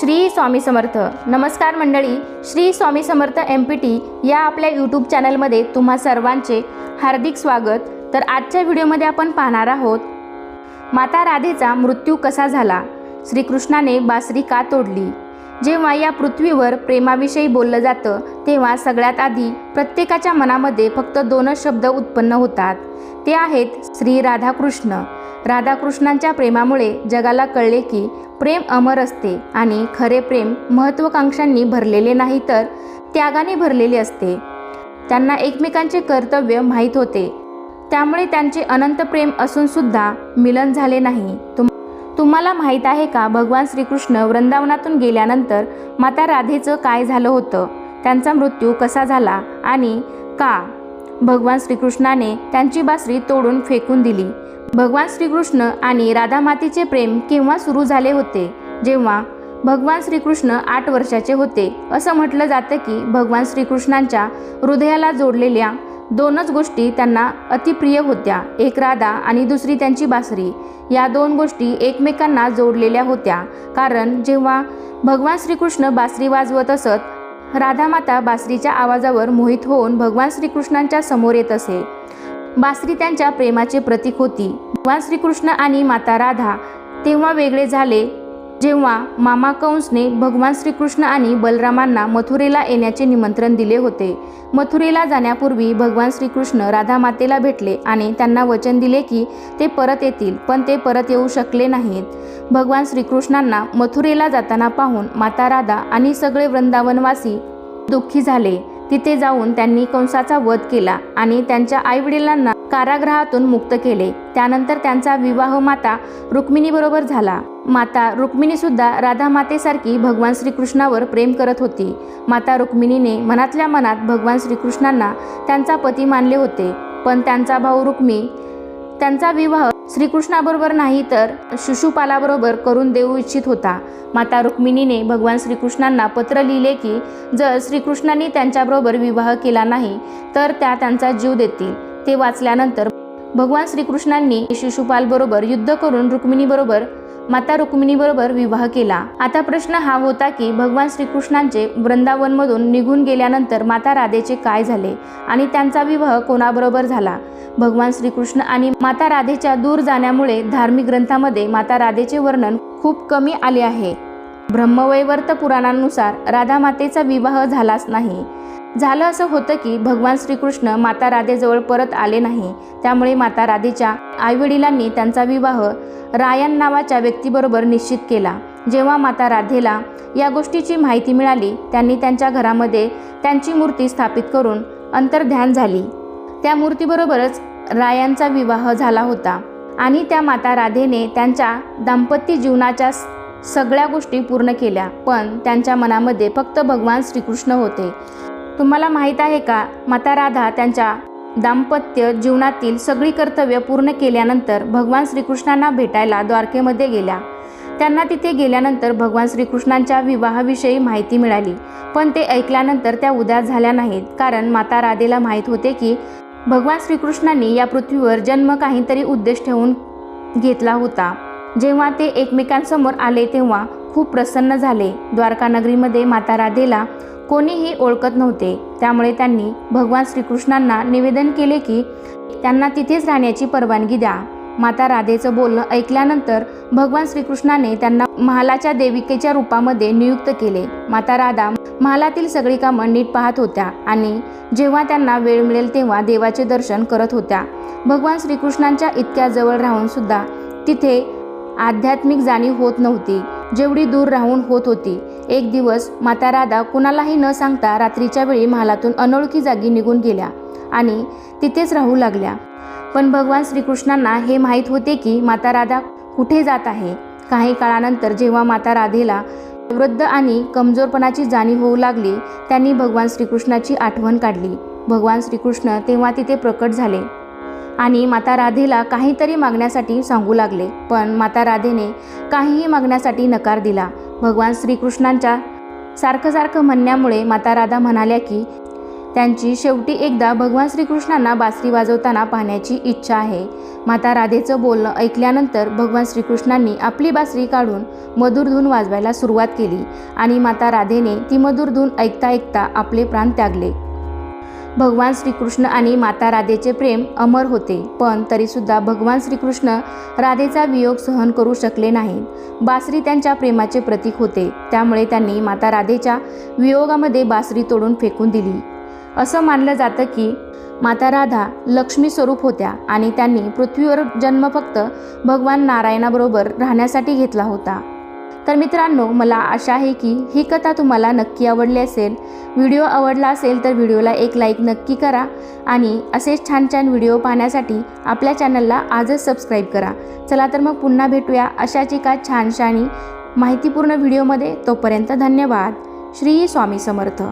श्री स्वामी समर्थ. नमस्कार मंडळी Shri Swami Samarth M P T या आपल्या यूट्यूब चॅनलमध्ये तुम्हा सर्वांचे हार्दिक स्वागत. तर आजच्या व्हिडिओमध्ये आपण पाहणार आहोत माता राधेचा मृत्यू कसा झाला? श्रीकृष्णाने बासरी का तोडली? जेव्हा या पृथ्वीवर प्रेमाविषयी बोललं जातं तेव्हा सगळ्यात आधी प्रत्येकाच्या मनामध्ये फक्त दोनच शब्द उत्पन्न होतात. ते आहेत श्री राधाकृष्ण. राधाकृष्णांच्या प्रेमामुळे जगाला कळले की प्रेम अमर असते आणि खरे प्रेम महत्त्वाकांक्षांनी भरलेले नाही तर त्यागाने भरलेले असते. त्यांना एकमेकांचे कर्तव्य माहीत होते. त्यामुळे त्यांचे अनंत प्रेम असूनसुद्धा मिलन झाले नाही. तुम तुम्हाला माहीत आहे का भगवान श्रीकृष्ण वृंदावनातून गेल्यानंतर माता राधेचं काय झालं होतं? त्यांचा मृत्यू कसा झाला आणि का भगवान श्रीकृष्णाने त्यांची बासरी तोडून फेकून दिली? भगवान श्रीकृष्ण आणि राधामातीचे प्रेम केव्हा सुरू झाले होते? जेव्हा भगवान श्रीकृष्ण आठ वर्षाचे होते असं म्हटलं जातं की भगवान श्रीकृष्णांच्या हृदयाला जोडलेल्या दोनच गोष्टी त्यांना अतिप्रिय होत्या. एक राधा आणि दुसरी त्यांची बासरी. या दोन गोष्टी एकमेकांना जोडलेल्या होत्या. कारण जेव्हा भगवान श्रीकृष्ण बासरी वाजवत असत राधामाता बासरीच्या आवाजावर मोहित होऊन भगवान श्रीकृष्णांच्या समोर येत असे. बासरी त्यांच्या प्रेमाचे प्रतीक होती. भगवान श्रीकृष्ण आणि माता राधा तेव्हा वेगळे झाले. जेव्हा मामा कंसने भगवान श्रीकृष्ण आणि बलरामांना मथुरेला येण्याचे निमंत्रण दिले होते. मथुरेला जाण्यापूर्वी भगवान श्रीकृष्ण राधा मातेला भेटले आणि त्यांना वचन दिले की ते परत येतील पण ते परत येऊ शकले नाहीत. भगवान श्रीकृष्णांना मथुरेला जाताना पाहून माता राधा आणि सगळे वृंदावनवासी दुःखी झाले. तिथे जाऊन त्यांनी कंसाचा वध केला आणि त्यांच्या आईवडिलांना कारागृहातून मुक्त केले. त्यानंतर त्यांचा विवाह माता रुक्मिणीबरोबर झाला. माता रुक्मिणीसुद्धा राधा मातेसारखी भगवान श्रीकृष्णावर प्रेम करत होती. माता रुक्मिणीने मनातल्या मनात भगवान श्रीकृष्णांना त्यांचा पती मानले होते. पण त्यांचा भाऊ रुक्मी त्यांचा विवाह श्रीकृष्णाबरोबर नाही तर शिशुपालाबरोबर करून देऊ इच्छित होता. माता रुक्मिणीने भगवान श्रीकृष्णांना पत्र लिहिले की जर श्रीकृष्णांनी त्यांच्याबरोबर विवाह केला नाही तर त्या त्यांचा जीव देतील. ते वाचल्यानंतर भगवान श्रीकृष्णांनी शिशुपालबरोबर युद्ध करून रुक्मिणीबरोबर माता रुक्मिणीबरोबर विवाह केला. आता प्रश्न हा होता की भगवान श्रीकृष्णांचे वृंदावनमधून निघून गेल्यानंतर माता राधेचे काय झाले आणि त्यांचा विवाह कोणाबरोबर झाला? भगवान श्रीकृष्ण आणि माता राधेच्या दूर जाण्यामुळे धार्मिक ग्रंथामध्ये माता राधेचे वर्णन खूप कमी आले आहे. ब्रह्मवैवर्त पुराणानुसार राधा मातेचा विवाह झालाच नाही. झालं असं होतं की भगवान श्रीकृष्ण माता राधेजवळ परत आले नाही. त्यामुळे माता राधेच्या आईवडिलांनी त्यांचा विवाह रायन नावाच्या व्यक्तीबरोबर निश्चित केला. जेव्हा माता राधेला या गोष्टीची माहिती मिळाली त्यांनी त्यांच्या घरामध्ये त्यांची मूर्ती स्थापित करून अंतर्ध्यान झाली. त्या मूर्तीबरोबरच रायांचा विवाह झाला होता आणि त्या माता राधेने त्यांच्या दाम्पत्य जीवनाच्या सगळ्या गोष्टी पूर्ण केल्या. पण त्यांच्या मनामध्ये फक्त भगवान श्रीकृष्ण होते. तुम्हाला माहीत आहे का? माता राधा त्यांच्या दाम्पत्य जीवनातील सगळी कर्तव्य पूर्ण केल्यानंतर भगवान श्रीकृष्णांना भेटायला द्वारकेमध्ये गेल्या. त्यांना तिथे गेल्यानंतर भगवान श्रीकृष्णांच्या विवाहाविषयी माहिती मिळाली. पण ते ऐकल्यानंतर त्या उदास झाल्या नाहीत. कारण माता राधेला माहीत होते की भगवान श्रीकृष्णांनी या पृथ्वीवर जन्म काहीतरी उद्देश ठेवून घेतला होता. जेव्हा ते एकमेकांसमोर आले तेव्हा खूप प्रसन्न झाले. द्वारका नगरीमध्ये माता राधेला कोणीही ओळखत नव्हते. त्यामुळे त्यांनी भगवान श्रीकृष्णांना निवेदन केले की त्यांना तिथेच राहण्याची परवानगी द्या. माता राधेचं बोलणं ऐकल्यानंतर भगवान श्रीकृष्णाने त्यांना महालाच्या देविकेच्या रूपामध्ये नियुक्त केले. माता राधा महालातील सगळी कामं नीट पाहत होत्या आणि जेव्हा त्यांना वेळ मिळेल तेव्हा देवाचे दर्शन करत होत्या. भगवान श्रीकृष्णांच्या इतक्या जवळ राहून सुद्धा तिथे आध्यात्मिक जाणीव होत नव्हती. जेवढी दूर राहून होत होती एक दिवस माता राधा कुणालाही न सांगता रात्रीच्या वेळी महालातून अनोळखी जागी निघून गेल्या आणि तिथेच राहू लागल्या. पण भगवान श्रीकृष्णांना हे माहीत होते की माता राधा कुठे जात आहे. काही काळानंतर जेव्हा माता राधेला वृद्ध आणि कमजोरपणाची जाणीव होऊ लागली त्यांनी भगवान श्रीकृष्णाची आठवण काढली. भगवान श्रीकृष्ण तेव्हा तिथे प्रकट झाले. आणि माता राधेला काहीतरी मागण्यासाठी सांगू लागले. पण माता राधेने काहीही मागण्यासाठी नकार दिला. भगवान श्रीकृष्णांच्या सारखं सारखं म्हणण्यामुळे माता राधा म्हणाल्या की त्यांची शेवटी एकदा भगवान श्रीकृष्णांना बासरी वाजवताना पाहण्याची इच्छा आहे माता राधेचं बोलणं ऐकल्यानंतर भगवान श्रीकृष्णांनी आपली बासरी काढून मधुर धून वाजवायला सुरुवात केली आणि माता राधेने ती मधुर धून ऐकता ऐकता आपले प्राण त्यागले. भगवान श्रीकृष्ण आणि माता राधेचे प्रेम अमर होते पण तरीसुद्धा भगवान श्रीकृष्ण राधेचा वियोग सहन करू शकले नाहीत. बासरी त्यांच्या प्रेमाचे प्रतीक होते त्यामुळे त्यांनी माता राधेच्या वियोगामध्ये बासरी तोडून फेकून दिली. असं मानलं जातं की माता राधा लक्ष्मी स्वरूप होत्या आणि त्यांनी पृथ्वीवर जन्म फक्त भगवान नारायणाबरोबर राहण्यासाठी घेतला होता. तर मित्रांनो मला आशा आहे की ही कथा तुम्हाला नक्की आवडली असेल. व्हिडिओ आवडला असेल तर व्हिडिओला एक लाईक नक्की करा आणि असेच छान छान व्हिडिओ पाहण्यासाठी आपल्या चॅनलला आजच सबस्क्राईब करा. चला तर मग पुन्हा भेटूया अशाच एका छानशानी माहितीपूर्ण व्हिडिओमध्ये. तोपर्यंत धन्यवाद. श्री स्वामी समर्थ.